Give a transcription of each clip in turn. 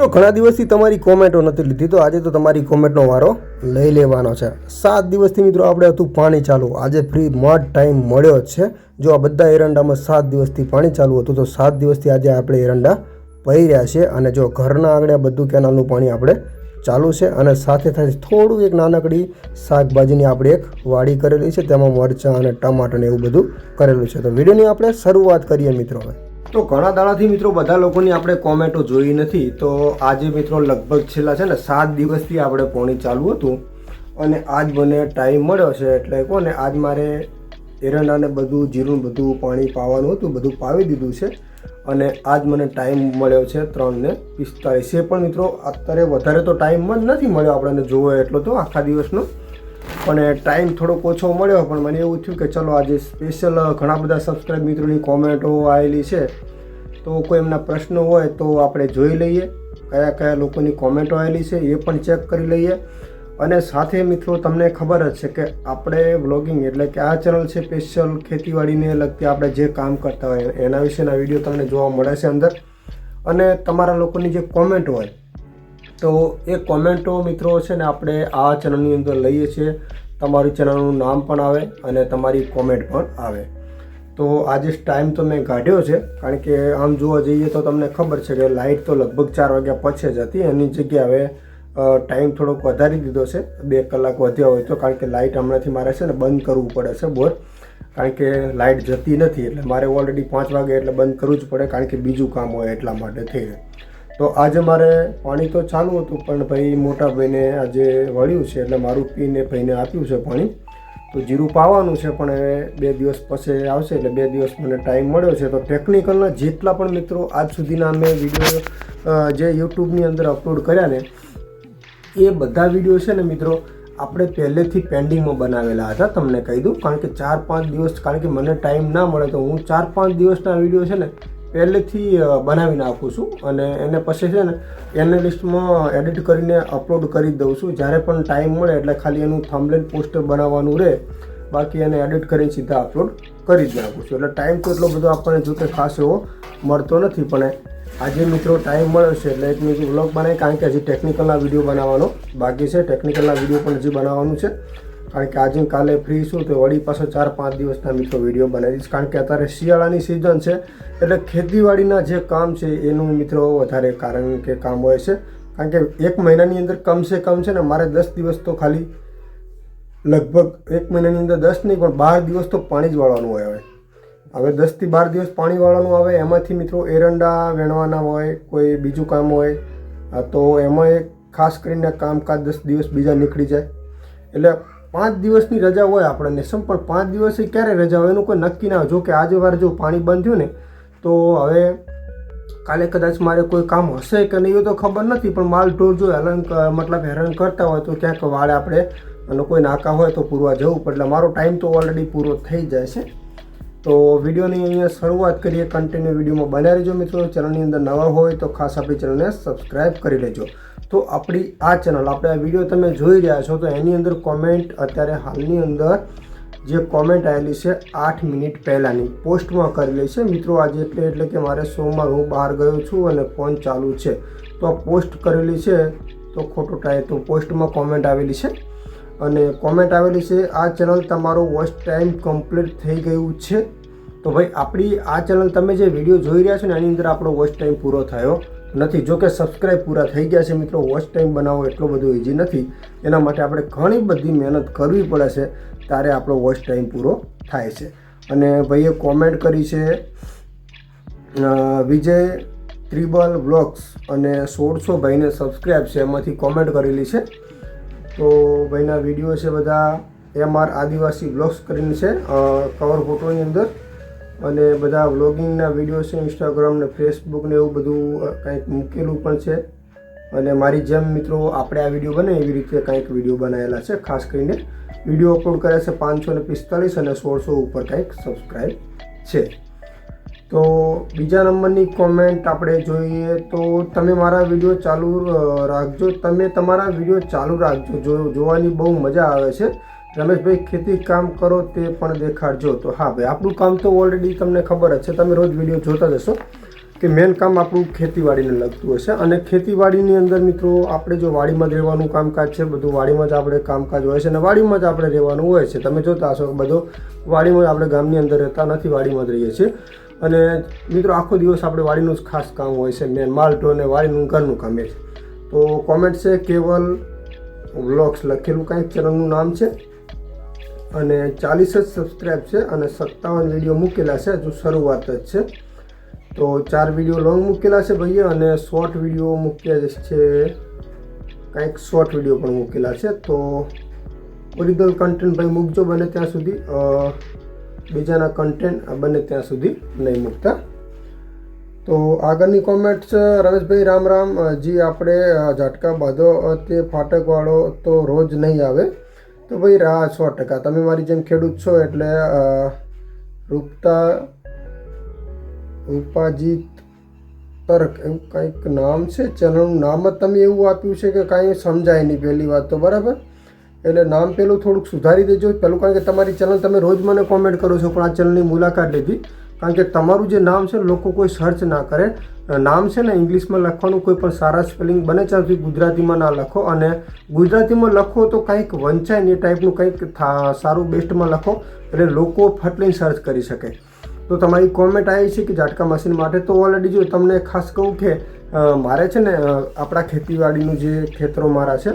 તો ઘણા દિવસથી તમારી કોમેન્ટો નથી લીધી. તો આજે તો તમારી કોમેન્ટનો વારો લઈ લેવાનો છે. સાત દિવસથી મિત્રો આપણે હતું પાણી ચાલુ. આજે ફ્રી મોડ ટાઈમ મળ્યો છે. જો આ બધા એરંડામાં સાત દિવસથી પાણી ચાલુ હતું, તો સાત દિવસથી આજે આપણે એરંડા પહી રહ્યા છે અને જો ઘરના આગળ બધું કેનાલનું પાણી આપણે ચાલુ છે. અને સાથે સાથે થોડું એક નાનકડી શાકભાજીની આપણે એક વાડી કરેલી છે. તેમાં મરચાં અને ટમાટર એવું બધું કરેલું છે. તો વિડીયોની આપણે શરૂઆત કરીએ મિત્રો હવે. તો ઘણા દાડાથી મિત્રો બધા લોકોની આપણે કોમેન્ટો જોઈ નથી. તો આજે મિત્રો લગભગ છેલ્લા છે ને સાત દિવસથી આપણે પોણી ચાલુ હતું અને આજ મને ટાઈમ મળ્યો છે એટલે કહો ને આજ મારે એરંડાને બધું જીરું બધું પાણી પાવાનું હતું, બધું પાવી દીધું છે અને આજ મને ટાઈમ મળ્યો છે ત્રણને પિસ્તાળીસે. પણ મિત્રો અત્યારે વધારે તો ટાઈમ જ નથી મળ્યો આપણને જોવો એટલો તો આખા દિવસનો. પણ ટાઈમ થોડોક ઓછો મળ્યો, પણ મને એવું થયું કે ચલો આજે સ્પેશિયલ ઘણા બધા સબસ્ક્રાઈબ મિત્રોની કોમેન્ટો આવેલી છે. તો કોઈ એમના પ્રશ્નો હોય તો આપણે જોઈ લઈએ, કયા કયા લોકોની કોમેન્ટો આવેલી છે એ પણ ચેક કરી લઈએ. અને સાથે મિત્રો તમને ખબર જ છે કે આપણે વ્લોગિંગ એટલે કે આ ચેનલ છે સ્પેશિયલ ખેતીવાડીને લગતી આપણે જે કામ કરતા હોય એના વિશેના વીડિયો તમને જોવા મળે છે અંદર. અને તમારા લોકોની જે કોમેન્ટ હોય તો એ કોમેન્ટો મિત્રો છે ને આપણે આ ચેનલની અંદર લઈએ છીએ. તમારી ચેનલનું નામ પણ આવે અને તમારી કોમેન્ટ પણ આવે. તો આજે ટાઈમ તો મેં કાઢ્યો છે, કારણ કે આમ જોવા જઈએ તો તમને ખબર છે કે લાઇટ તો લગભગ ચાર વાગ્યા પછી જ હતી. એની જગ્યાએ ટાઈમ થોડોક વધારી દીધો છે, બે કલાક વધ્યા હોય તો, કારણ કે લાઇટ હમણાંથી મારે છે ને બંધ કરવું પડે છે બોર. કારણ કે લાઇટ જતી નથી, એટલે મારે ઓલરેડી પાંચ વાગે એટલે બંધ કરવું જ પડે, કારણ કે બીજું કામ હોય એટલા માટે થઈને તો આજે મારે પાણી તો ચાલુ હતું, પણ ભાઈ મોટા ભાઈને આજે વળ્યું છે, એટલે મારું પીને ભાઈને આપ્યું છે પાણી. તો જીરું પાવાનું છે, પણ બે દિવસ પછી આવશે, એટલે બે દિવસ મને ટાઈમ મળ્યો છે. તો ટેકનિકલના જેટલા પણ મિત્રો આજ સુધીના મેં વીડિયો જે યુટ્યુબની અંદર અપલોડ કર્યા ને, એ બધા વીડિયો છે ને મિત્રો, આપણે પહેલેથી પેન્ડિંગમાં બનાવેલા હતા, તમને કહી દઉં. કારણ કે ચાર પાંચ દિવસ, કારણ કે મને ટાઈમ ના મળે, તો હું ચાર પાંચ દિવસના વીડિયો છે ને પહેલેથી બનાવીને આપું છું અને એને પછી છે ને એને લિસ્ટમાં એડિટ કરીને અપલોડ કરી દઉં છું. જ્યારે પણ ટાઈમ મળે એટલે ખાલી એનું થંબલેન પોસ્ટર બનાવવાનું રહે, બાકી એને એડિટ કરીને સીધા અપલોડ કરી જ નાખું છું. એટલે ટાઈમ તો એટલો બધો આપણને જોકે ખાસ એવો મળતો નથી, પણ આજે મિત્રો ટાઈમ મળ્યો છે એટલે એક મિત્રો વ્લોગ બનાવી, કારણ કે હજી ટેકનિકલના વીડિયો બનાવવાનો બાકી છે. ટેકનિકલના વીડિયો પણ હજી બનાવવાનું છે. કારણ કે આજે કાલે ફ્રી છું તો વળી પાછો ચાર પાંચ દિવસના મિત્રો વીડિયો બનાવીશ. કારણ કે અત્યારે શિયાળાની સિઝન છે, એટલે ખેતીવાડીના જે કામ છે એનું મિત્રો વધારે કારણ કે કામ હોય છે. કારણ કે એક મહિનાની અંદર કમસે કમ છે ને મારે દસ દિવસ તો ખાલી લગભગ એક મહિનાની અંદર દસ નહીં, પણ બાર દિવસ તો પાણી જ વાળવાનું હોય હવે. હવે દસથી બાર દિવસ પાણી વાળવાનું આવે, એમાંથી મિત્રો એરંડા વેણવાના હોય, કોઈ બીજું કામ હોય તો એમાં એક ખાસ કરીને કામકાજ દસ દિવસ બીજા નીકળી જાય. એટલે પાંચ દિવસની રજા હોય આપણને સમ પણ પાંચ દિવસે ક્યારે રજા હોય એનું કોઈ નક્કી ના હોય. જો કે આજે વાર જો પાણી બંધ થયું ને, તો હવે કાલે કદાચ મારે કોઈ કામ હશે કે નહીં એ તો ખબર નથી, પણ માલ ઢોર જો હેરાન મતલબ હેરાન કરતા હોય તો ક્યાંક વાળે આપણે અને કોઈ નાકા હોય તો પૂરવા જવું પડે. એટલે મારો ટાઈમ તો ઓલરેડી પૂરો થઈ જાય છે. તો વિડીયોની અહીંયા શરૂઆત કરીએ. કન્ટિન્યુ વિડીયોમાં બનાવી રહેજો મિત્રો. ચેનલની અંદર નવા હોય તો ખાસ આપણી ચેનલને સબસ્ક્રાઈબ કરી લેજો. તો આપણી આ ચેનલ, આપણે આ વીડિયો તમે જોઈ રહ્યા છો, તો એની અંદર કોમેન્ટ અત્યારે હાલની અંદર જે કોમેન્ટ આવેલી છે, આઠ મિનિટ પહેલાંની, પોસ્ટમાં કરેલી છે. મિત્રો, આજે એટલે એટલે કે મારે સોમવાર હું બહાર ગયો છું અને ફોન ચાલુ છે. તો આ પોસ્ટ કરેલી છે, તો ખોટો ટાઈમ તો પોસ્ટમાં કોમેન્ટ આવેલી છે. અને કોમેન્ટ આવેલી છે, આ ચેનલ તમારો વોચ ટાઈમ કમ્પ્લીટ થઈ ગયું છે. તો ભાઈ, આપણી આ ચેનલ તમે જે વીડિયો જોઈ રહ્યા છો ને, એની અંદર આપણો વોચ ટાઈમ પૂરો થયો. નથી. જો કે સબસ્ક્રાઈબ પૂરા થઈ ગયા છે મિત્રો. વોચ ટાઈમ બનાવવો એટલો બધો ઇઝી નથી. એના માટે આપણે ઘણી બધી મહેનત કરવી પડે છે ત્યારે આપણો વોચ ટાઈમ પૂરો થાય છે. અને ભાઈએ કોમેન્ટ કરી છે વિજય ત્રિબલ બ્લોગ્સ અને સોળસો ભાઈને સબસ્ક્રાઈબ છે. એમાંથી કોમેન્ટ કરેલી છે. તો ભાઈના વીડિયો છે બધા. એમ આર આદિવાસી બ્લોગ્સ કરીને છે. કવર ફોટોની અંદર. અને બધા વ્લોગિંગના વીડિયો છે ઇન્સ્ટાગ્રામ ને ફેસબુક ને એવું બધું કંઈક મૂકેલું પણ છે. અને મારી જેમ મિત્રો આપણે આ વીડિયો બને એવી રીતે કંઈક વીડિયો બનાવેલા છે, ખાસ કરીને વીડિયો અપલોડ કર્યા છે પાંચસો ને પિસ્તાલીસ અને સોળસો ઉપર કંઈક સબસ્ક્રાઈબ છે. તો બીજા નંબરની કોમેન્ટ આપણે જોઈએ તો તમે મારા વીડિયો ચાલુ રાખજો. તમે તમારા વીડિયો ચાલુ રાખજો. જોવાની બહુ મજા આવે છે. રમેશભાઈ, ખેતી કામ કરો તે પણ દેખાડજો. તો હા ભાઈ, આપણું કામ તો ઓલરેડી તમને ખબર જ છે. તમે રોજ વીડિયો જોતા જશો કે મેન કામ આપણું ખેતીવાડીને લગતું હશે. અને ખેતીવાડીની અંદર મિત્રો, આપણે જો વાડીમાં જ રહેવાનું કામકાજ છે, બધું વાડીમાં જ આપણે કામકાજ હોય છે અને વાડીમાં જ આપણે રહેવાનું હોય છે. તમે જોતા હશો, બધો વાડીમાં જ આપણે ગામની અંદર રહેતા નથી, વાડીમાં જ રહીએ છીએ. અને મિત્રો, આખો દિવસ આપણે વાડીનું જ ખાસ કામ હોય છે. મેન માલટો અને વાડીનું ઘરનું કામ એ છે તો કોમેન્ટ છે, કેવલ વ્લોગ્સ લખેલું, કાંઈક ચેનલનું નામ છે? અને ચાલીસ જ સબસ્ક્રાઈબ છે અને સત્તાવન વીડિયો મૂકેલા છે. હજુ શરૂઆત જ છે. તો ચાર વીડિયો લોંગ મૂકેલા છે ભાઈએ અને શોર્ટ વીડિયો મૂક્યા છે. કાંઈક શોર્ટ વીડિયો પણ મૂકેલા છે. તો ઓરિજિનલ કન્ટેન્ટ ભાઈ મૂકજો બને ત્યાં સુધી. બીજાના કન્ટેન્ટ બને ત્યાં સુધી નહીં મૂકતા. તો આગળની કોમેન્ટ છે, રમેશભાઈ, રામ રામ. જી, આપણે ઝટકા બાંધો તે ફાટકવાળો તો રોજ નહીં આવે. તો ભાઈ રા સો ટકા. તમે મારી જેમ ખેડૂત છો એટલે રૂપતા, રૂપાજીત તર્ક એવું કંઈક નામ છે? ચેનલનું નામ જ તમે એવું આપ્યું છે કે કાંઈ સમજાય નહીં પહેલી વાત તો, બરાબર? એટલે નામ પેલું થોડુંક સુધારી દેજો. પેલું કારણ કે તમારી ચેનલ તમે રોજ મને કોમેન્ટ કરો છો, પણ આ ચેનલની મુલાકાત લીધી. કારણ કે તમારું જે નામ છે, લોકો કોઈ સર્ચ ના કરે. નામ છે ને ઇંગ્લિશમાં લખવાનું કોઈ પણ સારા સ્પેલિંગ બને ત્યાં સુધી ગુજરાતીમાં ના લખો અને ગુજરાતીમાં લખો તો કંઈક વંચાય ને એ ટાઈપનું કંઈક સારું બેસ્ટમાં લખો એટલે લોકો ફટલીને સર્ચ કરી શકે. તો તમારી કોમેન્ટ આવી છે કે ઝાટકા મશીન માટે, તો ઓલરેડી જો તમને ખાસ કહું કે મારે છે ને આપણા ખેતીવાડીનું જે ખેતરો મારા છે,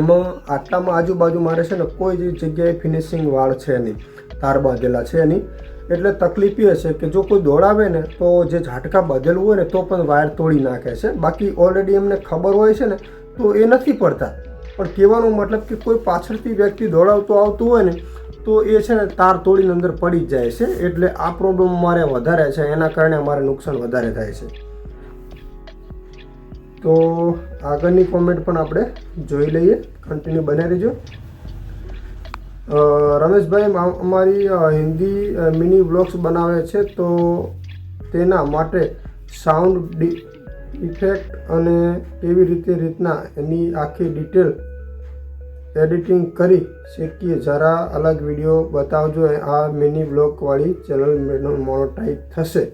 એમાં આટલામાં આજુબાજુ મારે છે ને કોઈ જ જગ્યાએ ફિનિશિંગ વાળ છે નહીં. તાર બાંધેલા છે નહીં. એટલે તકલીફ એ છે કે જો કોઈ દોડાવે ને તો જે ઝાટકા બાંધેલું હોય ને તો પણ વાયર તોડી નાખે છે. બાકી ઓલરેડી એમને ખબર હોય છે ને તો એ નથી પડતા. પણ કહેવાનો મતલબ કે કોઈ પાછળથી વ્યક્તિ દોડાવતો આવતું હોય ને તો એ છે ને તાર તોડીને અંદર પડી જ જાય છે. એટલે આ પ્રોબ્લેમ મારે વધારે છે. એના કારણે અમારે નુકસાન વધારે થાય છે. તો આગળની કોમેન્ટ પણ આપણે જોઈ લઈએ. કન્ટિન્યુ બને રહેજો રમેશભાઈ અમારી હિન્દી મિની બ્લોગ્સ બનાવે છે, તો તેના માટે સાઉન્ડ ઇફેક્ટ અને કેવી રીતે રીતના એની આખી ડિટેલ એડિટિંગ કરી શકીએ, જરા અલગ વીડિયો બતાવજો. આ મિની બ્લોગવાળી ચેનલ મોનોટાઈઝ થશે.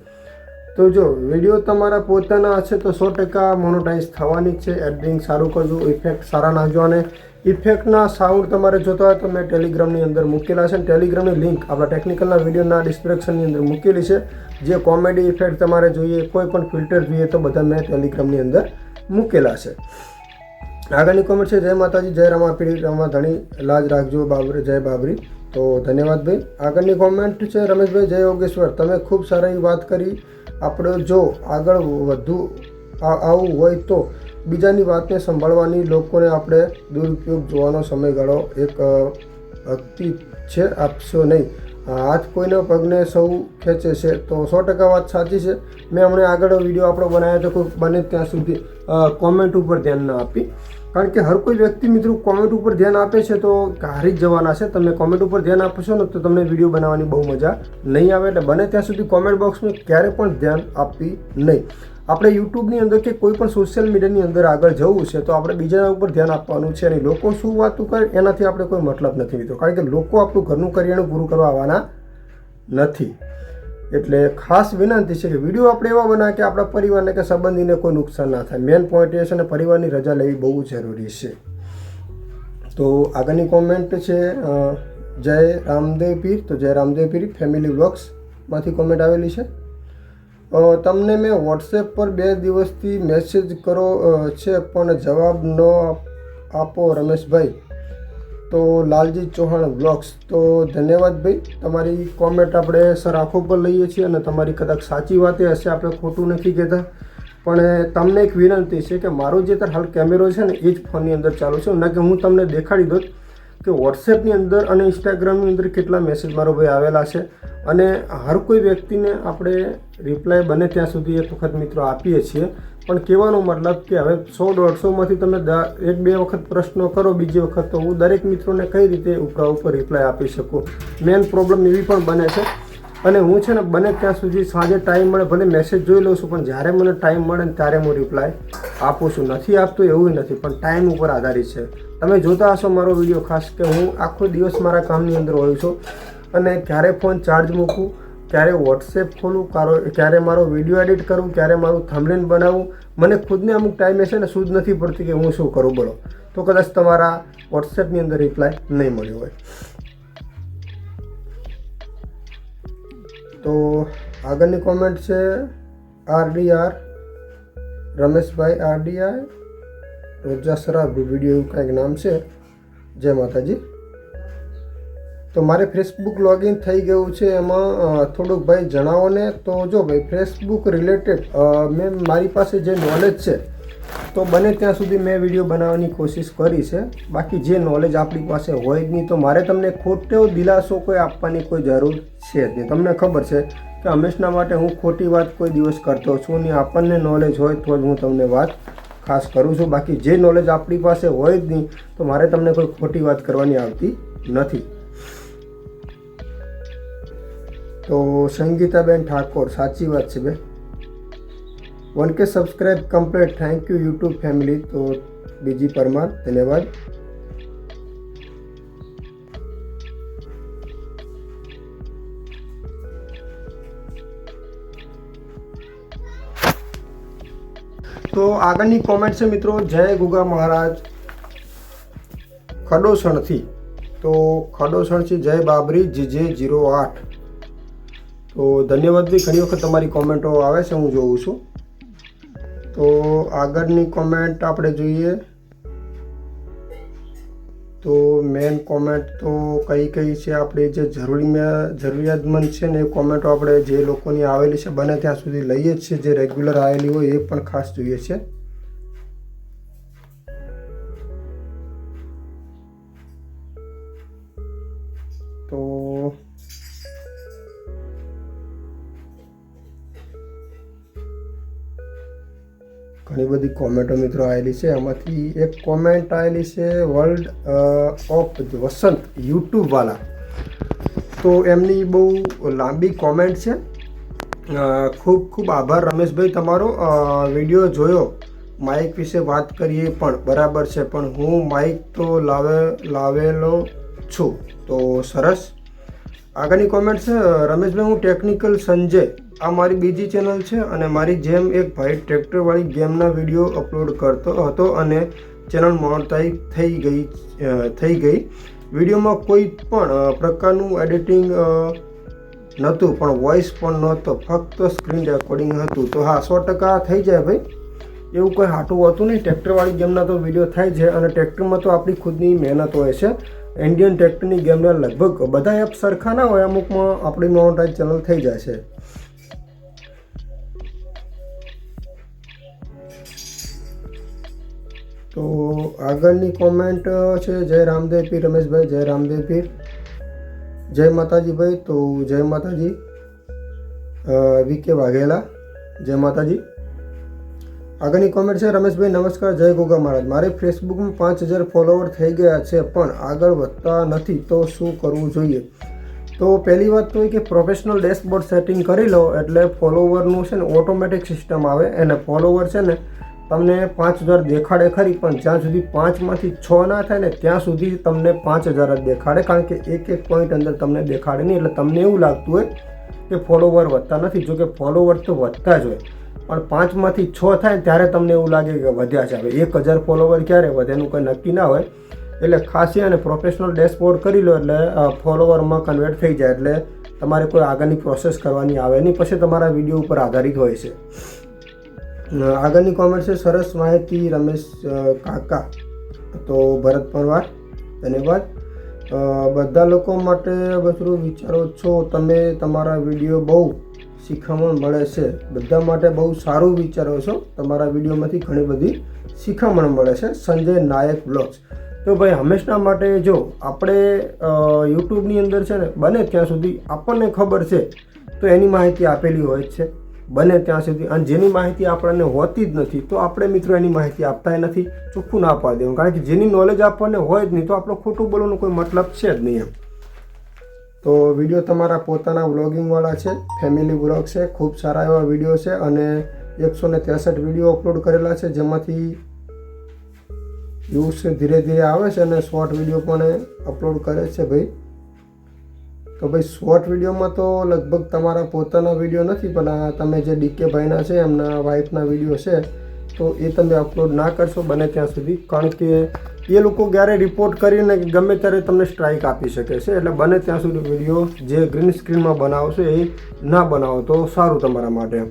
તો જો, વીડિયો તમારા પોતાના હશે, તો સો ટકા મોનોટાઈઝ થવાની છે. એડિટિંગ સારું કરજો, ઇફેક્ટ સારા નાખજો અને ઇફેક્ટના સાઉન્ડ તમારે જોતા હોય તો મેં ટેલિગ્રામની અંદર મૂકેલા છે. ટેલિગ્રામની લિંક આપણા ટેકનિકલના વિડીયોના ડિસ્ક્રિપ્શનની અંદર મૂકેલી છે. જે કોમેડી ઇફેક્ટ તમારે જોઈએ, કોઈ પણ ફિલ્ટર જોઈએ તો બધા મેં ટેલિગ્રામની અંદર મૂકેલા છે. આગળની કોમેન્ટ છે, જય માતાજી, જય રમાપીડી રમા ધણી, લાજ રાખજો, બાબરી, જય બાબરી. તો ધન્યવાદ ભાઈ. આગળની કોમેન્ટ છે, રમેશભાઈ, જય યોગેશ્વર. તમે ખૂબ સારી વાત કરી. આપણે જો આગળ વધુ આવું હોય તો બીજાની વાતને સંભાળવાની લોકોને આપણે દુરુપયોગ જોવાનો સમયગાળો એક અતિ છે, આપશો નહીં. હાથ કોઈના પગને સૌ ખેંચે છે તો સો ટકા વાત સાચી છે. મેં હમણાં આગળ વીડિયો આપણો બનાવ્યો તો કોઈ બને ત્યાં સુધી કોમેન્ટ ઉપર ધ્યાન ન આપી. કારણ કે હર કોઈ વ્યક્તિ મિત્રો કોમેન્ટ ઉપર ધ્યાન આપે છે તો હારી જ જવાના છે. તમે કોમેન્ટ ઉપર ધ્યાન આપશો ને તો તમને વીડિયો બનાવવાની બહુ મજા નહીં આવે. એટલે બને ત્યાં સુધી કોમેન્ટ બોક્સમાં ક્યારે પણ ધ્યાન આપવી નહીં. આપણે યુટ્યુબની અંદર કે કોઈ પણ સોશિયલ મીડિયાની અંદર આગળ જવું છે, તો આપણે બીજાના ઉપર ધ્યાન આપવાનું છે અને લોકો શું વાત કરે એનાથી આપણે કોઈ મતલબ નથી લીધો કારણ કે લોકો આપણું ઘરનું કરિયાણું પૂરું કરવા આવવાના નથી. એટલે ખાસ વિનંતી છે કે વીડિયો આપણે એવા બનાવે કે આપણા પરિવારને કે સંબંધીને કોઈ નુકસાન ના થાય. મેન પોઈન્ટ એ છે અને પરિવારની રજા લેવી બહુ જરૂરી છે. તો આગળની કોમેન્ટ છે જય રામદેવ પીર. તો જય રામદેવ પીર ફેમિલી વ્લોગ્સમાંથી કોમેન્ટ આવેલી છે. તમને મેં વોટ્સએપ પર બે દિવસથી મેસેજ કરો છે, પણ જવાબ ન આપો રમેશભાઈ. તો લાલજી ચૌહાણ બ્લોગ્સ તો ધન્યવાદ ભાઈ. તમારી કોમેન્ટ આપણે સર આંખો પર લઈએ છીએ અને તમારી કદાચ સાચી વાત એ હશે, આપણે ખોટું નથી કહેતા. પણ તમને એક વિનંતી છે કે મારો જે હાલ કેમેરો છે ને, એ જ ફોનની અંદર ચાલુ છે. ના કે હું તમને દેખાડી દઉં. કે વોટ્સએપની અંદર અને ઇન્સ્ટાગ્રામની અંદર કેટલા મેસેજ મારો ભાઈ આવેલા છે. અને હર કોઈ વ્યક્તિને આપણે રિપ્લાય બને ત્યાં સુધી એક વખત મિત્રો આપીએ છીએ. પણ કહેવાનો મતલબ કે હવે સો દોઢસોમાંથી તમે એક બે વખત પ્રશ્નો કરો, બીજી વખત તો હું દરેક મિત્રોને કઈ રીતે ઉપરા ઉપર રિપ્લાય આપી શકું. મેન પ્રોબ્લેમ એવી પણ બને છે. અને હું છે ને બને ત્યાં સુધી સાંજે ટાઈમ મળે, ભલે મેસેજ જોઈ લઉં છું, પણ જ્યારે મને ટાઈમ મળે ત્યારે હું રિપ્લાય આપું છું. નથી આપતો એવું નથી, પણ ટાઈમ ઉપર આધારિત છે. તમે જોતા હશો મારો વીડિયો, ખાસ કે હું આખો દિવસ મારા કામની અંદર હોઉં છું અને ક્યારે ફોન ચાર્જ મૂકું, ક્યારે વોટ્સએપ ખોલું, કારો, ક્યારે મારો વીડિયો એડિટ કરું, ક્યારે મારું થંબનેલ બનાવવું મને ખુદને અમુક ટાઈમે છે ને સૂઝ નથી પડતી કે હું શું કરું, બોલો. તો કદાચ તમારા વોટ્સએપની અંદર રિપ્લાય નહીં મળ્યો હોય. તો આગળની કોમેન્ટ છે આરડીઆર રમેશભાઈ આરડીઆર રોજાસરા વીડિયો એવું કાંઈક નામ છે. જય માતાજી. તો મારે ફેસબુક લોગિન થઈ ગયું છે એમાં થોડુંક ભાઈ જણાવો ને. તો જો ભાઈ ફેસબુક રિલેટેડ મેં મારી પાસે જે નોલેજ છે, તો બને ત્યાં સુધી મેં વીડિયો બનાવવાની કોશિશ કરી છે. બાકી જે નોલેજ આપણી પાસે હોય જ નહીં, તો મારે તમને ખોટો દિલાસો કોઈ આપવાની કોઈ જરૂર છે જ નહીં. તમને ખબર છે કે હંમેશના માટે હું ખોટી વાત કોઈ દિવસ કરતો છું નહીં. આપણને નોલેજ હોય તો જ હું તમને વાત ખાસ કરું છું. બાકી જે નોલેજ આપણી પાસે હોય જ નહીં, તો મારે તમને કોઈ ખોટી વાત કરવાની આવતી નથી. તો સંગીતાબેન ઠાકોર, સાચી વાત છે બે. One K subscribe complete. Thank you YouTube family. તો બીજી પરમાર, ધન્યવાદ. આગળની કોમેન્ટ છે મિત્રો. જય ગુગા મહારાજ. ખડોસણથી. તો ખડોસણથી જય બાબરી જીજે જીરો આઠ. તો ધન્યવાદ બી ઘણી વખત તમારી કોમેન્ટો આવે છે, હું જોઉં છું. તો આગળની કોમેન્ટ આપણે જોઈએ. તો મેન કોમેન્ટ તો કઈ કઈ છે આપણે જે જરૂરી જરૂરિયાતમંદ છે ને એ કોમેન્ટો આપણે જે લોકોની આવેલી છે બને ત્યાં સુધી લઈએ જ છીએ જે રેગ્યુલર આવેલી હોય એ પણ ખાસ જોઈએ છે. તો ઘણી બધી કોમેન્ટો મિત્રો આવેલી છે. એમાંથી એક કોમેન્ટ આવેલી છે વર્લ્ડ ઓફ વસંત યુટ્યુબવાળા તો એમની બહુ લાંબી કોમેન્ટ છે. ખૂબ ખૂબ આભાર રમેશભાઈ તમારો. વીડિયો જોયો. માઇક વિશે વાત કરીએ પણ બરાબર છે. પણ હું માઇક તો લાવે, લાવેલો છું. તો સરસ. આગળની કોમેન્ટ છે, રમેશભાઈ, હું ટેકનિકલ સંજય આ મારી બીજી ચેનલ છે અને મારી જેમ એક ભાઈ ટ્રેક્ટરવાળી ગેમના વીડિયો અપલોડ કરતો હતો અને ચેનલ મોનટાઈ થઈ ગઈ થઈ ગઈ. વિડીયોમાં કોઈ પણ પ્રકારનું એડિટિંગ નહોતું, પણ વોઇસ પણ નહોતો, ફક્ત સ્ક્રીન રેકોર્ડિંગ હતું. તો હા, સો ટકા થઈ જાય ભાઈ. એવું કોઈ હાટું હોતું નહીં. ટ્રેક્ટરવાળી ગેમના તો વીડિયો થાય છે અને ટ્રેક્ટરમાં તો આપણી ખુદની મહેનત હોય છે. ઇન્ડિયન ટ્રેક્ટરની ગેમના લગભગ બધા એપ સરખા ના હોય, અમુકમાં આપણી મોનટાઈ ચેનલ થઈ જાય છે. તો આગળની કોમેન્ટ છે જય રામદેવ પીર, રમેશભાઈ, જય રામદેવ પીર. જય માતાજીભાઈ, તો જય માતાજી. વીકે વાઘેલા. જય માતાજી. આગળની કોમેન્ટ છે રમેશભાઈ, નમસ્કાર, જય ગોગા મહારાજ. મારે ફેસબુકમાં પાંચ હજાર ફોલોવર થઈ ગયા છે, પણ આગળ વધતા નથી, તો શું કરવું જોઈએ? તો પહેલી વાત તો એ કે પ્રોફેશનલ ડેશબોર્ડ સેટિંગ કરી લો, એટલે ફોલોવરનું છે ને ઓટોમેટિક સિસ્ટમ આવે. અને ફોલોવર છે ને તમને પાંચ હજાર દેખાડે ખરી, પણ જ્યાં સુધી પાંચમાંથી છ ના થાય ને, ત્યાં સુધી તમને પાંચ હજાર જ દેખાડે, કારણ કે એક એક પોઈન્ટ અંદર તમને દેખાડે નહીં. એટલે તમને એવું લાગતું હોય કે ફોલોવર વધતા નથી જો કે ફોલોવર તો વધતા જ હોય. પણ પાંચમાંથી છ થાય ત્યારે તમને એવું લાગે કે વધ્યા છે. હવે એક હજાર ફોલોવર ક્યારે વધે એનું કંઈ નક્કી ના હોય. એટલે ખાસી અને પ્રોફેશનલ ડેશબોર્ડ કરી લો એટલે ફોલોવરમાં કન્વર્ટ થઈ જાય. એટલે તમારે કોઈ આગળની પ્રોસેસ કરવાની આવે નહીં. પછી તમારા વીડિયો ઉપર આધારિત હોય છે. આગળની કોમેન્ટ છે, સરસ માહિતી, રમેશ કાકા. તો ભરત પરવાર ધન્યવાદ. બધા લોકો માટે બધું વિચારો છો, તમે તમારા વીડિયો બહુ શીખામણ મળે છે. બધા માટે બહુ સારું વિચારો છો. તમારા વિડીયોમાંથી ઘણી બધી શીખામણ મળે છે. સંજય નાયક બ્લોગ્સ. તો ભાઈ, હંમેશના માટે જો આપણે યુટ્યુબની અંદર છે ને, બને ત્યાં સુધી આપણને ખબર છે, તો એની માહિતી આપેલી હોય છે. બને ત્યાં સુધી. અને જેની માહિતી આપણને હોતી જ નથી, તો આપણે મિત્રો એની માહિતી આપતાય નથી, ચોખ્ખું ના પાડી દેવું કારણ કે જેની નોલેજ આપણને હોય જ નહીં, તો આપણો ખોટું બોલવાનો કોઈ મતલબ છે જ નહીં એમ. તો વીડિયો તમારા પોતાના વ્લોગિંગવાળા છે ફેમિલી વ્લોગ છે, ખૂબ સારા એવા વીડિયો છે અને એકસો ને ત્રેસઠ વીડિયો અપલોડ કરેલા છે, જેમાંથી વ્યૂઝ ધીરે ધીરે આવે છે અને શોર્ટ વીડિયો પણ અપલોડ કરે છે ભાઈ. તો ભાઈ શોર્ટ વિડીયોમાં તો લગભગ તમારા પોતાના વીડિયો નથી, પણ આ તમે જે ડીકે ભાઈના છે, એમના વાઈફના વીડિયો છે, તો એ તમે અપલોડ ના કરશો બને ત્યાં સુધી. કારણ કે એ લોકો ક્યારે રિપોર્ટ કરીને ગમે ત્યારે તમને સ્ટ્રાઇક આપી શકે છે, એટલે બને ત્યાં સુધી વીડિયો જે ગ્રીન સ્ક્રીનમાં બનાવશો એ ના બનાવો તો સારું તમારા માટે.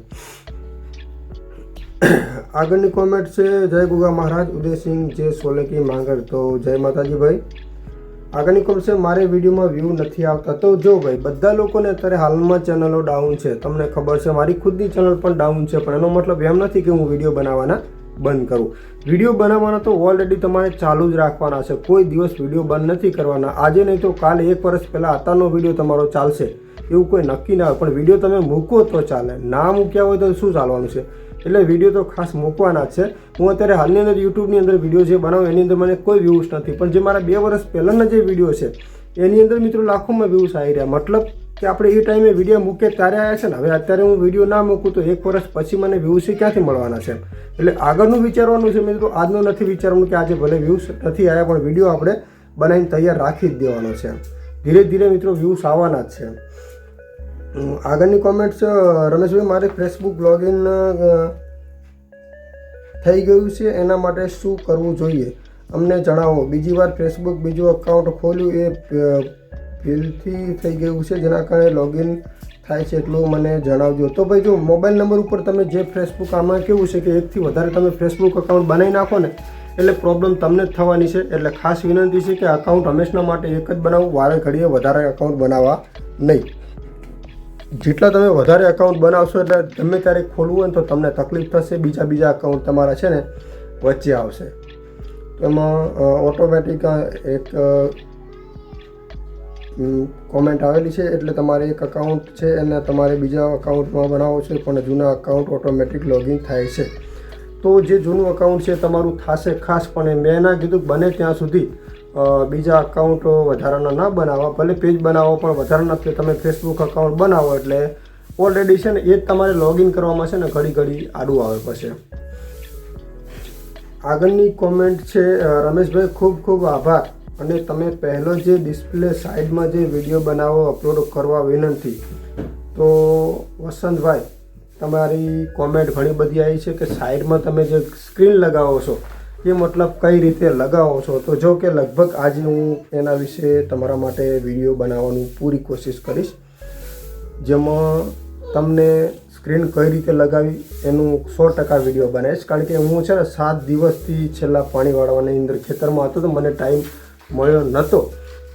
આગળની કોમેન્ટ છે, જય ગુગા મહારાજ, ઉદયસિંહ, જે સોલંકી માંગર. તો જય માતાજી ભાઈ. આગળની કોમેન્ટ છે, મારે વિડીયોમાં વ્યૂ નથી આવતા. તો જો ભાઈ, બધા લોકોને અત્યારે હાલમાં ચેનલો ડાઉન છે. તમને ખબર છે, મારી ખુદની ચેનલ પણ ડાઉન છે, પણ એનો મતલબ એમ નથી કે હું વીડિયો બનાવવાના બંધ કરું. વીડિયો બનાવવાના તો ઓલરેડી તમારે ચાલુ જ રાખવાના છે. કોઈ દિવસ વીડિયો બંધ નથી કરવાના. આજે નહીં તો કાલે એક વર્ષ પહેલાં અત્યારનો વીડિયો તમારો ચાલશે. એવું કોઈ નક્કી ના હોય. પણ વીડિયો તમે મૂકો તો ચાલે. ના મૂક્યા હોય તો શું ચાલવાનું છે? એટલે વીડિયો તો ખાસ મૂકવાના જ છે. હું અત્યારે હાલની અંદર યુટ્યુબની અંદર વીડિયો જે બનાવું, એની અંદર મને કોઈ વ્યૂઝ નથી. પણ જે મારા બે વર્ષ પહેલાંના જે વીડિયો છે, એની અંદર મિત્રો લાખોમાં વ્યૂઝ આવી રહ્યા. મતલબ કે આપણે એ ટાઈમે વીડિયો મૂકે ત્યારે આવ્યા છે ને. હવે અત્યારે હું વીડિયો ના મૂકું તો એક વર્ષ પછી મને વ્યૂઝ ક્યાંથી મળવાના છે? એટલે આગળનું વિચારવાનું છે મિત્રો, આજનું નથી વિચારવાનું કે આજે ભલે વ્યૂઝ નથી આવ્યા, પણ વીડિયો આપણે બનાવીને તૈયાર રાખી જ દેવાનો છે. ધીરે ધીરે મિત્રો વ્યૂઝ આવવાના જ છે. આગળની કોમેન્ટ્સ રમેશભાઈ, મારે ફેસબુક લોગિન થઈ ગયું છે. એના માટે શું કરવું જોઈએ? અમને જણાવો. બીજી વાર ફેસબુક બીજું અકાઉન્ટ ખોલ્યું એ ભીલથી થઈ ગયું છે, જેના કારણે લોગિન થાય છે એટલું મને જણાવજો. તો ભાઈ, જો મોબાઈલ નંબર ઉપર તમે જે ફેસબુક આમાં કેવું છે કે એકથી વધારે તમે ફેસબુક અકાઉન્ટ બનાવી નાખો ને, એટલે પ્રોબ્લેમ તમને જ થવાની છે. એટલે ખાસ વિનંતી છે કે અકાઉન્ટ હંમેશના માટે એક જ બનાવવું વારે ઘડીએ વધારે અકાઉન્ટ બનાવવા નહીં. જેટલા તમે વધારે અકાઉન્ટ બનાવશો એટલે ગમે ત્યારે ખોલવું હોય ને તો તમને તકલીફ થશે, બીજા બીજા અકાઉન્ટ તમારા છે ને વચ્ચે આવશે. એમાં ઓટોમેટિક એક કોમેન્ટ આવેલી છે એટલે તમારે એક અકાઉન્ટ છે એને તમારે બીજા અકાઉન્ટમાં બનાવવો છે પણ જૂના અકાઉન્ટ ઓટોમેટિક લોગિન થાય છે. તો જે જૂનું અકાઉન્ટ છે, તમારું થશે ખાસ, પણ મેં ના કીધું બને ત્યાં સુધી બીજા અકાઉન્ટ વધારાના ના બનાવવા, ભલે પેજ બનાવો, પણ વધારાના તમે ફેસબુક અકાઉન્ટ બનાવો એટલે ઓલરેડી છે ને, એ જ તમારે લોગિન કરવામાં છે ને, ઘડી ઘડી આડું આવે પછી. આગળની કોમેન્ટ છે રમેશભાઈ, ખૂબ ખૂબ આભાર. અને તમે પહેલો જે ડિસ્પ્લે સાઈડમાં જે વીડિયો બનાવો અપલોડ કરવા વિનંતી. તો વસંતભાઈ, તમારી કોમેન્ટ ઘણી બધી આવી છે કે સાઈડમાં તમે જે સ્ક્રીન લગાવો છો એ મતલબ કઈ રીતે લગાવો છો? તો જો કે લગભગ આજે હું એના વિશે તમારા માટે વીડિયો બનાવવાનું પૂરી કોશિશ કરીશ. જેમાં તમને સ્ક્રીન કઈ રીતે લગાવી એનું સો ટકા વીડિયો બનાવીશ. કારણ કે હું છે ને સાત દિવસથી છેલ્લા પાણી વાળવાની અંદર ખેતરમાં હતો તો મને ટાઈમ મળ્યો નહોતો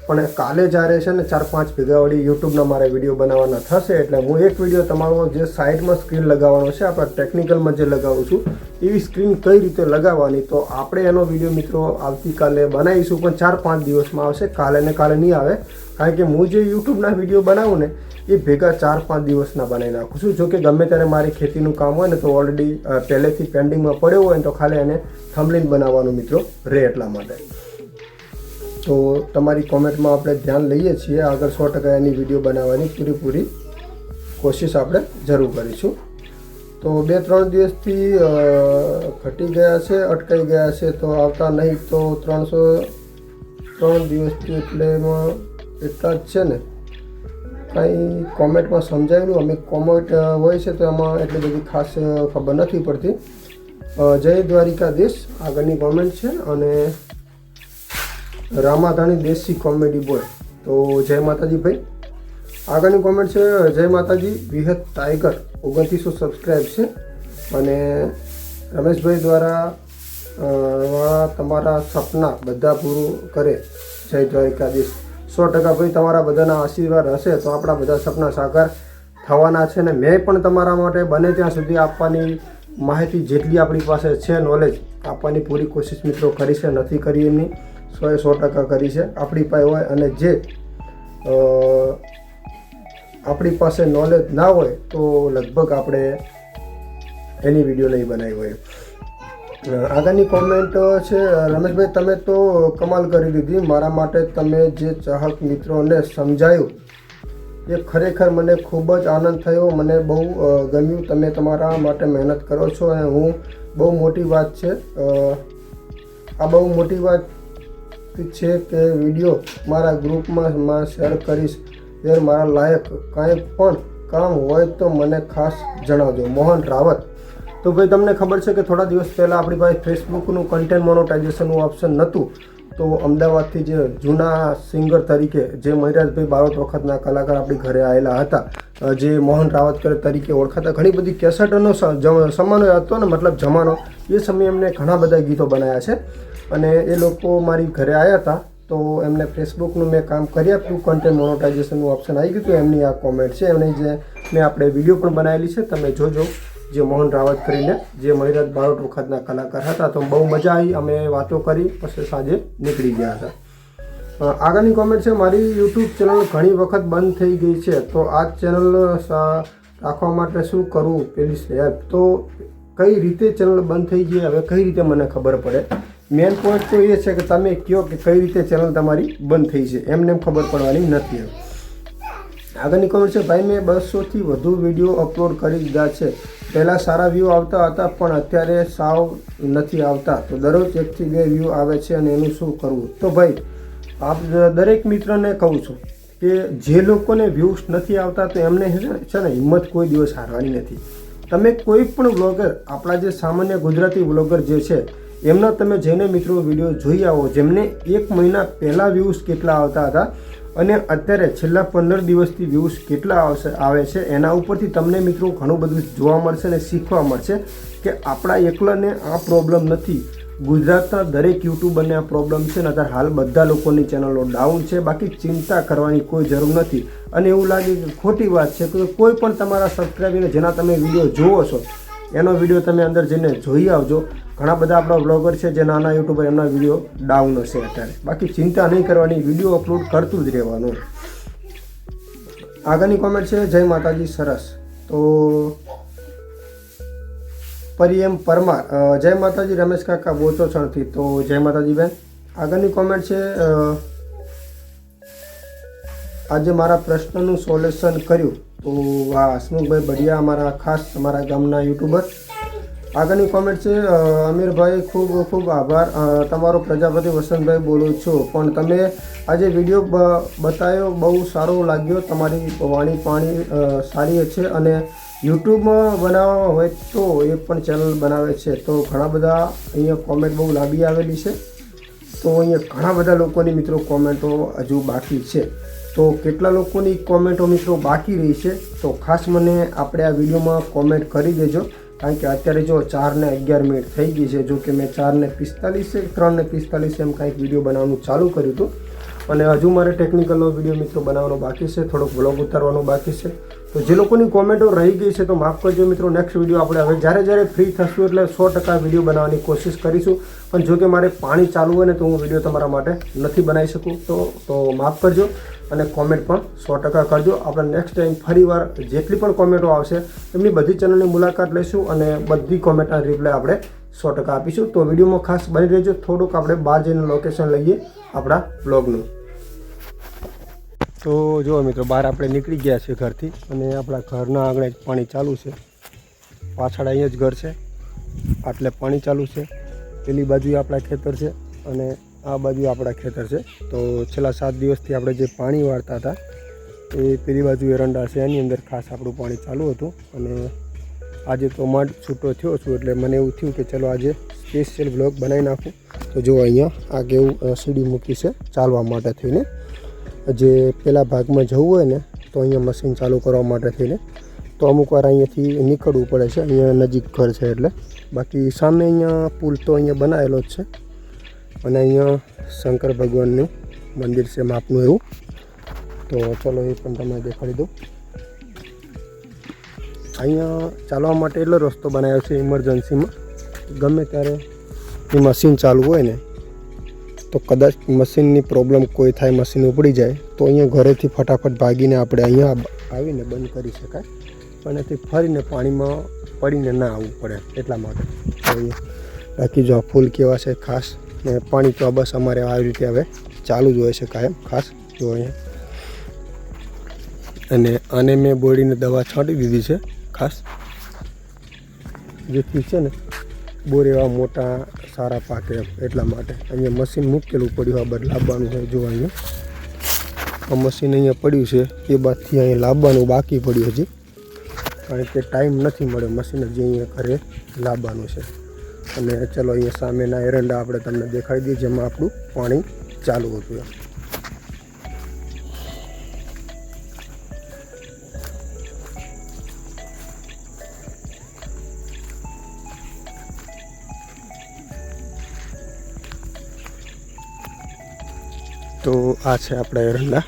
પણ કાલે જ્યારે છે ને ચાર પાંચ ભેગા વળી યુટ્યુબના મારે વીડિયો બનાવવાના થશે, એટલે હું એક વીડિયો તમારો જે સાઈડમાં સ્ક્રીન લગાવવાનો છે, આપણે ટેકનિકલમાં જે લગાવું છું, એવી સ્ક્રીન કઈ રીતે લગાવવાની, તો આપણે એનો વીડિયો મિત્રો આવતીકાલે બનાવીશું, પણ ચાર પાંચ દિવસમાં આવશે, કાલે ને કાલે નહીં આવે, કારણ કે હું જે યુટ્યુબના વીડિયો બનાવું ને, એ ભેગા ચાર પાંચ દિવસના બનાવી નાખું છું. જો કે ગમે ત્યારે મારી ખેતીનું કામ હોય ને, તો ઓલરેડી પહેલેથી પેન્ડિંગમાં પડ્યો હોય ને, તો ખાલી એને થમલીન બનાવવાનું મિત્રો રહે એટલા માટે. તો તમારી કોમેન્ટમાં આપણે ધ્યાન લઈએ છીએ. આગળ સો ટકા એની વીડિયો બનાવવાની પૂરેપૂરી કોશિશ આપણે જરૂર કરીશું. તો બે ત્રણ દિવસથી ઘટી ગયા છે, અટકાઈ ગયા છે, તો આવતા નહીં તો ત્રણસો ત્રણ દિવસથી એટલે એમાં એટલા જ છે ને. કાંઈ કોમેન્ટમાં સમજાયેલું અમે કોમેન્ટ હોય છે તો એમાં એટલી બધી ખાસ ખબર નથી પડતી. જય દ્વારિકાધીશ. આગળની કોમેન્ટ છે અને રામાધાણી દેશી કોમેડી બોય. તો જય માતાજી ભાઈ. આગળની કોમેન્ટ છે, જય માતાજી, વિહત ટાઈગર ઓગણત્રીસો સબસ્ક્રાઈબ છે. અને રમેશભાઈ દ્વારા તમારા સપના બધા પૂરું કરે. જય દ્વારિકાધીશ. સો ટકા ભાઈ તમારા બધાના આશીર્વાદ હશે તો આપણા બધા સપના સાકાર થવાના છે ને મેં પણ તમારા માટે બને ત્યાં સુધી આપવાની માહિતી જેટલી આપણી પાસે છે નોલેજ આપવાની પૂરી કોશિશ મિત્રો કરી છે, નથી કરી એમની. એ સો ટકા કરી છે. આપણી પાસે હોય અને જે આપણી પાસે નોલેજ ના હોય તો લગભગ આપણે એની વીડિયો નહીં બનાવી હોય. આગળની કોમેન્ટ છે, રમેશભાઈ, તમે તો કમાલ કરી દીધી. મારા માટે તમે જે ચાહક મિત્રોને સમજાયું, એ ખરેખર મને ખૂબ જ આનંદ થયો. મને બહુ ગમ્યું. તમે તમારા માટે મહેનત કરો છો અને હું બહુ મોટી વાત છે. આ બહુ મોટી વાત છે કે વીડિયો મારા ગ્રુપમાં શેર કરીશ. એ મારા લાયક કાંઈ પણ કામ હોય તો મને ખાસ જણાવજો. મોહન રાવત. તો ભાઈ, તમને ખબર છે કે થોડા દિવસ પહેલાં આપણી પાસે ફેસબુકનું કન્ટેન્ટ મોનોટાઇઝેશનનું ઓપ્શન નહોતું તો અમદાવાદથી જે જૂના સિંગર તરીકે જે મહિરાજભાઈ બારોટ વખતના કલાકાર આપણી ઘરે આવેલા હતા જે મોહન રાવતકર તરીકે ઓળખાતા ઘણી બધી કેસેટોનો સમાનો હતો ને, મતલબ જમાનો, એ સમયે એમને ઘણા બધા ગીતો બનાવ્યા છે. અને એ લોકો મારી ઘરે આવ્યા હતા તો એમને ફેસબુકનું મેં કામ કરી આપ્યું કન્ટેન્ટ મોનોટાઇઝેશનનું ઓપ્શન આવી ગયું હતું, એમની આ કોમેન્ટ છે એમની જે મેં આપણે વીડિયો પણ બનાવેલી છે, તમે જોજો, જે મોહન રાવત કરીને, જે મહિરાજ બારોટ વખતના કલાકાર હતા, તો બહુ મજા આવી, અમે વાતો કરી, પછી સાંજે નીકળી ગયા હતા. આગળની કોમેન્ટ છે, મારી યુટ્યુબ ચેનલ ઘણી વખત બંધ થઈ ગઈ છે, તો આ ચેનલ રાખવા માટે શું કરવું, પેલી સ્ટેપ તો કઈ રીતે ચેનલ બંધ થઈ ગઈ, હવે કઈ રીતે મને ખબર પડે? મેન પોઈન્ટ તો એ છે કે તમે કહો કે કઈ રીતે ચેનલ તમારી બંધ થઈ છે, એમને એમ ખબર પડવાની નથી આગળની ખબર છે, ભાઈ મેં બસોથી વધુ વીડિયો અપલોડ કરી દીધા છે. પહેલાં સારા વ્યૂ આવતા હતા, પણ અત્યારે સાવ નથી આવતા. તો દરરોજ એકથી બે વ્યૂ આવે છે અને એનું શું કરવું? તો ભાઈ, આપ દરેક મિત્રને કહું છું કે જે લોકોને વ્યૂઝ નથી આવતા, તો એમને છે ને- હિંમત કોઈ દિવસ હારવાની નથી. તમે કોઈ પણ વ્લોગર આપણા જે સામાન્ય ગુજરાતી વ્લોગર જે છે એમના તમે જેને મિત્રો વીડિયો જોઈ આવો, જેમને એક મહિના પહેલાં વ્યૂઝ કેટલા આવતા હતા અને અત્યારે છેલ્લા પંદર દિવસથી વ્યૂઝ કેટલા આવશે, આવે છે, એના ઉપરથી તમને મિત્રો ઘણું બધું જોવા મળશે અને શીખવા મળશે કે આપણા એકલાને આ પ્રોબ્લેમ નથી. ગુજરાતના દરેક યુટ્યુબરને આ પ્રોબ્લેમ છે ને અત્યારે હાલ બધા લોકોની ચેનલો ડાઉન છે, બાકી ચિંતા કરવાની કોઈ જરૂર નથી. અને એવું લાગે કે ખોટી વાત છે, કે કોઈ પણ તમારા સબસ્ક્રાઈબર જેના તમે વીડિયો જુઓ છો એનો વીડિયો તમે અંદર જઈને જોઈ આવજો. ઘણા બધા આપણા બ્લોગર છે જે નાના યુટ્યુબર એમના વીડિયો ડાઉન હશે અત્યારે. બાકી ચિંતા નહીં કરવાની, વીડિયો અપલોડ કરતું જ રહેવાનું. આગળની કોમેન્ટ છે, જય માતાજી, સરસ. તો પરિયમ પરમાર જય માતાજી, રમેશ કાકા બોચો છણથી તો જય માતાજી બેન. આગળની કોમેન્ટ છે આજે મારા પ્રશ્નનું સોલ્યુશન કર્યું. તો આ હસમુખભાઈ બઢિયા અમારા ખાસ અમારા ગામના યુટ્યુબર. આગળની કોમેન્ટ છે અમીરભાઈ, ખૂબ ખૂબ આભાર. તમારો પ્રજાપતિ વસંતભાઈ બોલું છું. પણ તમે આજે વીડિયો બતાવ્યો, બહુ સારો લાગ્યો. તમારી વાણી પાણી સારી છે અને યુટ્યુબમાં બનાવવા હોય તો એ પણ ચેનલ બનાવે છે. તો ઘણા બધા અહીંયા કોમેન્ટ બહુ લાંબી આવેલી છે. તો અહીંયા ઘણા બધા લોકોની મિત્રો કોમેન્ટો હજુ બાકી છે. તો કેટલા લોકોની કોમેન્ટો મિત્રો બાકી રહી છે? તો ખાસ મને આપણે આ વિડીયોમાં કોમેન્ટ કરી દેજો, કારણ કે અત્યારે જો ચારને અગિયાર મિનિટ થઈ ગઈ છે, જો કે મેં ચાર ને પિસ્તાલીસ ત્રણ ને પિસ્તાલીસ એમ કાંઈક વીડિયો બનાવવાનું ચાલુ કર્યું હતું. અને હજુ મારે ટેકનિકલનો વીડિયો મિત્રો બનાવવાનો બાકી છે, થોડોક બ્લોગ ઉતારવાનો બાકી છે. તો જે લોકોની કોમેન્ટો રહી ગઈ છે, તો માફ કરજો મિત્રો નેક્સ્ટ વીડિયો આપણે હવે જ્યારે જ્યારે ફ્રી થશું એટલે સો ટકા વીડિયો બનાવવાની કોશિશ કરીશું. પણ જો કે મારે પાણી ચાલુ હોય ને, તો હું વીડિયો તમારા માટે નથી બનાવી શકું. તો તો માફ કરજો. અને કોમેન્ટ પણ સો ટકા કરજો. આપણે નેક્સ્ટ ટાઈમ ફરીવાર જેટલી પણ કોમેન્ટો આવશે, એમની બધી ચેનલની મુલાકાત લઈશું અને બધી કોમેન્ટના રિપ્લાય આપણે સો ટકા આપીશું. તો વિડીયોમાં ખાસ બની રહેજો. થોડુંક આપણે બહાર જઈને લોકેશન લઈએ આપણા બ્લોગનું તો જો મિત્રો, બહાર આપણે નીકળી ગયા છીએ ઘરથી અને આપણા ઘરના આંગણે જ પાણી ચાલુ છે. પાછળ અહીંયા જ ઘર છે. આટલે પાણી ચાલુ છે. પેલી બાજુ આપણા ખેતર છે અને આ બાજુ આપણા ખેતર છે. તો છેલ્લા સાત દિવસથી આપણે જે પાણી વાળતા હતા, એ પેલી બાજુ એરંડા છે. એની અંદર ખાસ આપણું પાણી ચાલુ હતું. અને આજે તો માંડ છૂટો થયો છું, એટલે મને એવું થયું કે ચલો આજે સ્પેશિયલ બ્લોગ બનાવી નાખું. તો જો અહીંયા આ કેવું સીડી મૂકી છે ચાલવા માટે થઈને. જે પેલા ભાગમાં જવું હોય ને, તો અહીંયા મશીન ચાલુ કરવા માટે થઈને. તો અમુક વાર અહીંયાથી નીકળવું પડે છે. અહીંયા નજીક ઘર છે એટલે. બાકી સામે અહીંયા પુલ તો અહીંયા બનાવેલો જ છે. અને અહીંયા શંકર ભગવાનનું મંદિર છે માપનું એવું. તો ચલો એ પણ તમને દેખાડી દઉં. અહીંયા ચાલવા માટે એટલો રસ્તો બનાવ્યો છે ઇમરજન્સીમાં ગમે ત્યારે એ મશીન ચાલુ હોય ને, તો કદાચ મશીનની પ્રોબ્લેમ કોઈ થાય મશીન ઉપડી જાય, તો અહીંયા ઘરેથી ફટાફટ ભાગીને આપણે અહીંયા આવીને બંધ કરી શકાય. પણ એથી ફરીને પાણીમાં પડીને ના આવવું પડે એટલા માટે. બાકી જો ફૂલ કેવા છે, ખાસ ને પાણી તો બસ અમારે આવી રીતે હવે ચાલુ જ હોય છે કાયમ, ખાસ જો અહીંયા. અને આને મેં બોડીને દવા છાંટી દીધી છે, ખાસ. જેથી છે ને બોર એવા મોટા, સારા પાકે એટલા માટે. અહીંયા મશીન મૂકેલું પડ્યું આ બધ લાવવાનું છે જો અહીંયા. આ મશીન અહીંયા પડ્યું છે, એ બાદથી અહીંયા લાવવાનું બાકી પડ્યું હજી. કારણ કે ટાઈમ નથી મળ્યો મશીન હજી અહીંયા ઘરે લાવવાનું છે. અને ચલો અહીંયા સામેના એરંડા આપણે તમને દેખાડી દઈએ, જેમાં આપણું પાણી ચાલુ હતું એમ. તો આ છે આપણા એરંડા.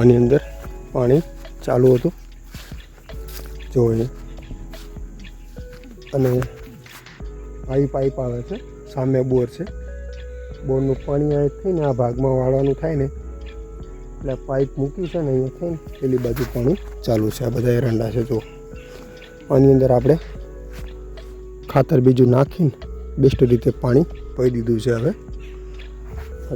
આની અંદર પાણી ચાલુ હતું. જો અને પાઇપ પાઇપ આવે છે, સામે બોર છે. બોરનું પાણી અહીં થઈને આ ભાગમાં વાળવાનું થાય ને, એટલે પાઇપ મૂકી છે ને અહીંયા થઈને પેલી બાજુ પાણી ચાલુ છે. આ બધા એરંડા છે જો આની અંદર આપણે ખાતર બીજું નાખીને બેસ્ટ રીતે પાણી પી દીધું છે હવે.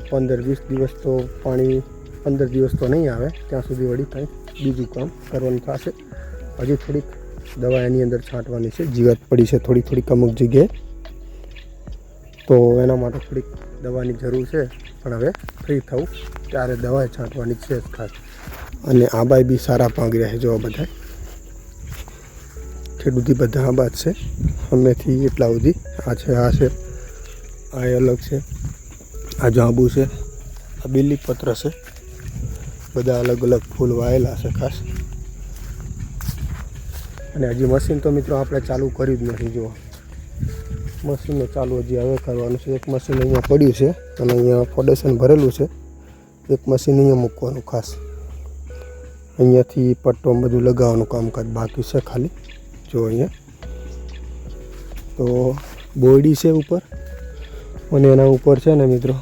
પંદર વીસ દિવસ તો પાણી પંદર દિવસ તો નહીં આવે, ત્યાં સુધી વળી કંઈક બીજું કામ કરવાનું થશે. હજી થોડીક દવા એની અંદર છાંટવાની છે. જીવાત પડી છે થોડી થોડીક અમુક જગ્યાએ. તો એના માટે થોડીક દવાની જરૂર છે. પણ હવે ફ્રી થવું. ત્યારે દવા છાંટવાની છે ખાસ. અને આંબાઈ બી સારા પાક રહે છે જો બધા ખેડૂતી બધા આંબા છે. અમેથી એટલા સુધી આ છે આ છે, આ અલગ છે. આ જાંબુ છે. આ બીલીપત્ર છે. બધા અલગ અલગ ફૂલ વાયેલા છે ખાસ. અને હજી મશીન તો મિત્રો આપણે ચાલુ કર્યું જ નથી જુઓ મશીનને ચાલુ હજી હવે કરવાનું છે. એક મશીન અહીંયા પડ્યું છે અને અહીંયા ફોડેશન ભરેલું છે. એક મશીન અહીંયા મૂકવાનું ખાસ. અહીંયાથી પટ્ટો બધું લગાવવાનું કામકાજ બાકી છે ખાલી. જો અહીંયા. તો બોયડી છે ઉપર. અને એના ઉપર છે ને મિત્રો,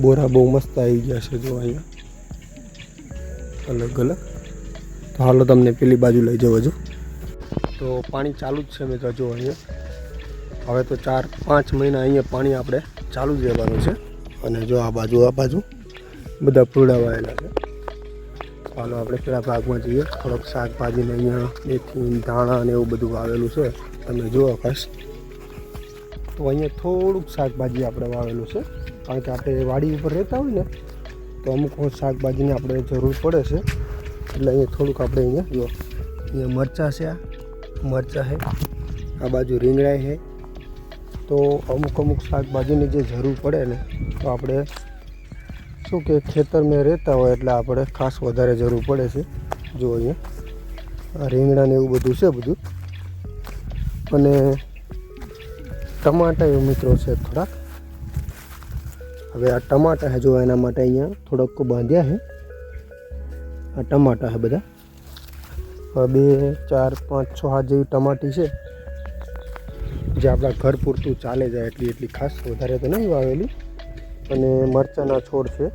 બોરા બહુ મસ્ત આવી ગયા છે જો અહીંયા. અલગ અલગ. તો હાલો તમને પેલી બાજુ લઈ જવા જો. તો પાણી ચાલુ જ છે મિત્રો જો અહીંયા. હવે તો ચાર, પાંચ મહિના અહીંયા પાણી આપણે ચાલુ જ રહેવાનું છે. અને જો આ બાજુ આ બાજુ બધા ફૂડાવાયેલા છે. ચાલો આપણે પેલા ભાગમાં જઈએ. થોડોક શાકભાજીને અહીંયા મેથી ધાણા ને એવું બધું વાવેલું છે. તમે જુઓ ખાસ તો અહીંયા થોડુંક શાકભાજી આપણે વાવેલું છે. કારણ કે આપણે વાડી ઉપર રહેતા હોય ને, તો અમુક શાકભાજીની આપણે જરૂર પડે છે. એટલે અહીંયા થોડુંક આપણે અહીંયા જો અહીંયા મરચાં છે આ. મરચાં છે. આ બાજુ રીંગણા છે. તો અમુક અમુક શાકભાજીની જે જરૂર પડે ને, તો આપણે શું કે ખેતરમાં રહેતા હોય એટલે આપણે ખાસ વધારે જરૂર પડે છે. જો અહીંયા રીંગણાને એવું બધું છે બધું. અને ટમાટા એવું મિત્રો છે થોડાક. હવે આ ટમાટા છે જો એના માટે અહીંયા થોડોક બાંધ્યા છે આ ટમાટા છે બધા. બે, ચાર, પાંચ, છ હાથ જેવી ટમાટી છે. જે આપણા ઘર પૂરતું ચાલે જાય એટલી એટલી ખાસ વધારે તો નહીં વાવેલી. અને મરચાંના છોડ છે,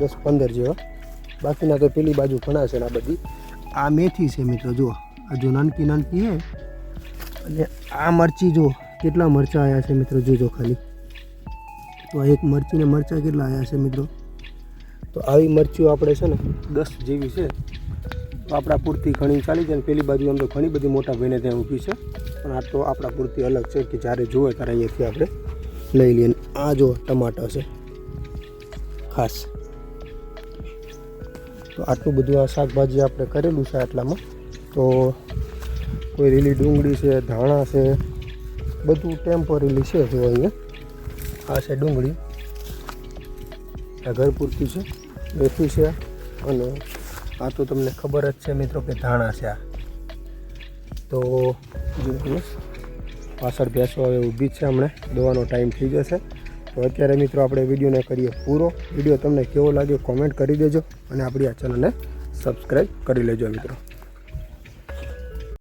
દસ પંદર જેવા. બાકીના તો પેલી બાજુ ઘણા છે ને આ બધી. આ મેથી છે મિત્રો, જુઓ. આ જો નાનકી નાનકી છે અને આ મરચી જો કેટલા મરચાં આવ્યા છે મિત્રો, જોજો ખાલી. તો આ એક મરચીને મરચાં કેટલા આવ્યા છે મિત્રો? તો આવી મરચીઓ આપણે છે ને, દસ જેવી છે. તો આપણા પૂરતી ઘણી ચાલી જાય ને, પેલી બાજુ આમ તો ઘણી બધી મોટા ભાઈને ત્યાં ઊભી છે. પણ આ તો આપણા પૂરતી અલગ છે કે જ્યારે જોવે ત્યારે અહીંયાથી આપણે લઈ લઈએ. આ જો ટમાટર છે, ખાસ. તો આટલું બધું આ શાકભાજી આપણે કરેલું છે આટલામાં. તો કોઈ લીલી ડુંગળી છે, ધાણા છે, બધું ટેમ્પરરી છે જો અહીંયા. આ છે ડુંગળી. આ ઘર પૂરતી છે મેથી છે અને આ તો તમને ખબર જ છે મિત્રો કે ધાણા છે આ. તો પાછળ ભેંસો હવે ઊભી છે હમણાં. દોવાનો ટાઈમ થઈ જશે. તો અત્યારે મિત્રો આપણે વિડીયોને કરીએ પૂરો. વીડિયો તમને કેવો લાગ્યો કોમેન્ટ કરી દેજો અને આપણી આ ચેનલને સબસ્ક્રાઈબ કરી લેજો મિત્રો.